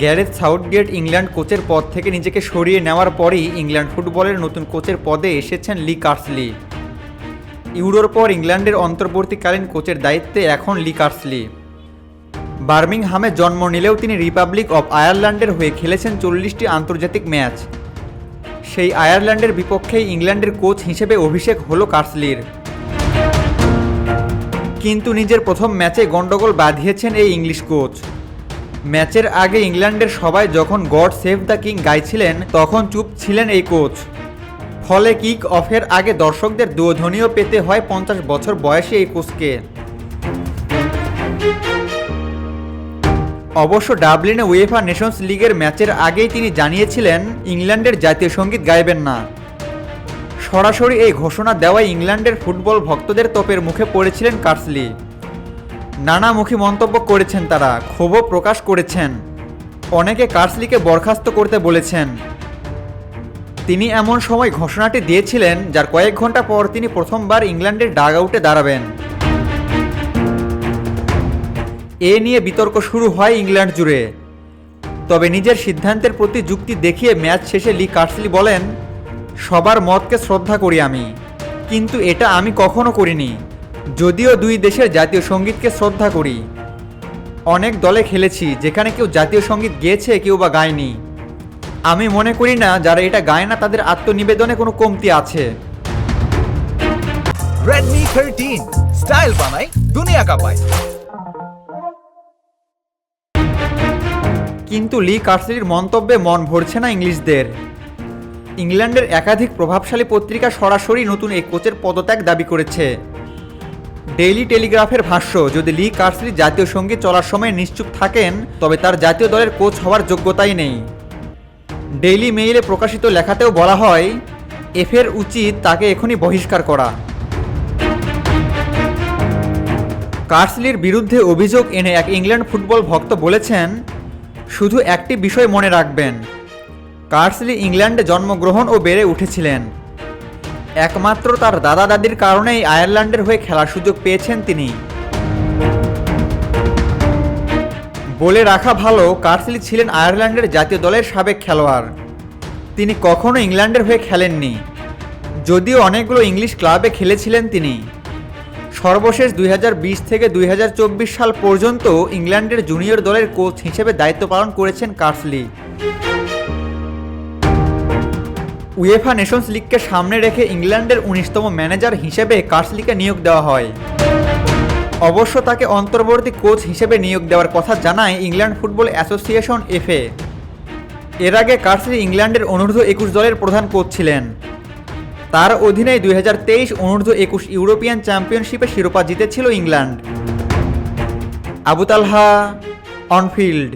Gareth Southgate England কোচের পদ থেকে নিজেকে সরিয়ে নেওয়ার পরেই ইংল্যান্ড ফুটবলের নতুন কোচের পদে এসেছেন লি কার্সলি। ইউরোর পর ইংল্যান্ডের অন্তর্বর্তীকালীন কোচের দায়িত্বে এখন লি কার্সলি। বার্মিংহামে জন্ম নিলেও তিনি রিপাবলিক অব আয়ারল্যান্ডের হয়ে খেলেছেন চল্লিশটি আন্তর্জাতিক ম্যাচ। সেই আয়ারল্যান্ডের বিপক্ষেই ইংল্যান্ডের কোচ হিসেবে অভিষেক হলো কার্সলির। কিন্তু নিজের প্রথম ম্যাচে গন্ডগোল বাঁধিয়েছেন এই ইংলিশ কোচ। ম্যাচের আগে ইংল্যান্ডের সবাই যখন গড সেভ দ্য কিং গাইছিলেন, তখন চুপ ছিলেন এই কোচ। ফলে কিক অফের আগে দর্শকদের দুধ্বনিও পেতে হয় পঞ্চাশ বছর বয়সী এই কোচকে। অবশ্য ডাবলিনে উয়েফা নেশনস লিগের ম্যাচের আগেই তিনি জানিয়েছিলেন, ইংল্যান্ডের জাতীয় সংগীত গাইবেন না। সরাসরি এই ঘোষণা দেওয়ায় ইংল্যান্ডের ফুটবল ভক্তদের তোপের মুখে পড়েছিলেন কার্সলি। নানামুখী মন্তব্য করেছেন তারা, ক্ষোভও প্রকাশ করেছেন। অনেকে কার্সলিকে বরখাস্ত করতে বলেছেন। তিনি এমন সময় ঘোষণাটি দিয়েছিলেন, যার কয়েক ঘণ্টা পর তিনি প্রথমবার ইংল্যান্ডের ডাগ আউটে দাঁড়াবেন। এ নিয়ে বিতর্ক শুরু হয় ইংল্যান্ড জুড়ে। তবে নিজের সিদ্ধান্তের প্রতি যুক্তি দেখিয়ে ম্যাচ শেষে লি কার্সলি বলেন, সবার মতকে শ্রদ্ধা করি আমি, কিন্তু এটা আমি কখনো করিনি। যদিও দুই দেশের জাতীয় সঙ্গীতকে শ্রদ্ধা করি। অনেক দলে খেলেছি যেখানে কেউ জাতীয় সংগীত গেয়েছে কেউ বা গায়নি। আমি মনে করি না যারা এটা গায় না তাদের আত্মনিবেদনে কোনো কমতি আছে। Redmi 13 স্টাইল বানাই দুনিয়া কাঁপায় কিন্তু লি কার্সলির মন্তব্যে মন ভরছে না ইংলিশদের। ইংল্যান্ডের একাধিক প্রভাবশালী পত্রিকা সরাসরি নতুন এই কোচের পদত্যাগ দাবি করেছে। ডেইলি টেলিগ্রাফের ভাষ্য, যদি লি কার্সলি জাতীয় সংগীত চলার সময় নিশ্চুপ থাকেন, তবে তার জাতীয় দলের কোচ হওয়ার যোগ্যতাই নেই। ডেইলি মেইলে প্রকাশিত লেখাতেও বলা হয়, এফের উচিত তাকে এখনই বহিষ্কার করা। কার্সলির বিরুদ্ধে অভিযোগ এনে এক ইংল্যান্ড ফুটবল ভক্ত বলেছেন, শুধু একটি বিষয় মনে রাখবেন, কার্সলি ইংল্যান্ডে জন্মগ্রহণ ও বেড়ে উঠেছিলেন। একমাত্র তার দাদা দাদির কারণেই আয়ারল্যান্ডের হয়ে খেলার সুযোগ পেয়েছেন তিনি। বলে রাখা ভালো, কার্সলি ছিলেন আয়ারল্যান্ডের জাতীয় দলের সাবেক খেলোয়াড়। তিনি কখনো ইংল্যান্ডের হয়ে খেলেননি, যদিও অনেকগুলো ইংলিশ ক্লাবে খেলেছিলেন তিনি। সর্বশেষ দুই হাজার বিশ থেকে দুই হাজার চব্বিশ সাল পর্যন্ত ইংল্যান্ডের জুনিয়র দলের কোচ হিসেবে দায়িত্ব পালন করেছেন কার্সলি। উয়েফা নেশনস লিগকে সামনে রেখে ইংল্যান্ডের উনিশতম ম্যানেজার হিসেবে কার্সলিকে নিয়োগ দেওয়া হয়। অবশ্য তাকে অন্তর্বর্তী কোচ হিসেবে নিয়োগ দেওয়ার কথা জানায় ইংল্যান্ড ফুটবল অ্যাসোসিয়েশন এফএ। এর আগে কার্সলি ইংল্যান্ডের অনূর্ধ্ব একুশ দলের প্রধান কোচ ছিলেন। তার অধীনে দুই হাজার তেইশ অনূর্ধ্ব একুশ ইউরোপিয়ান চ্যাম্পিয়নশিপে শিরোপা জিতেছিল ইংল্যান্ড। আবুতালহা, অনফিল্ড।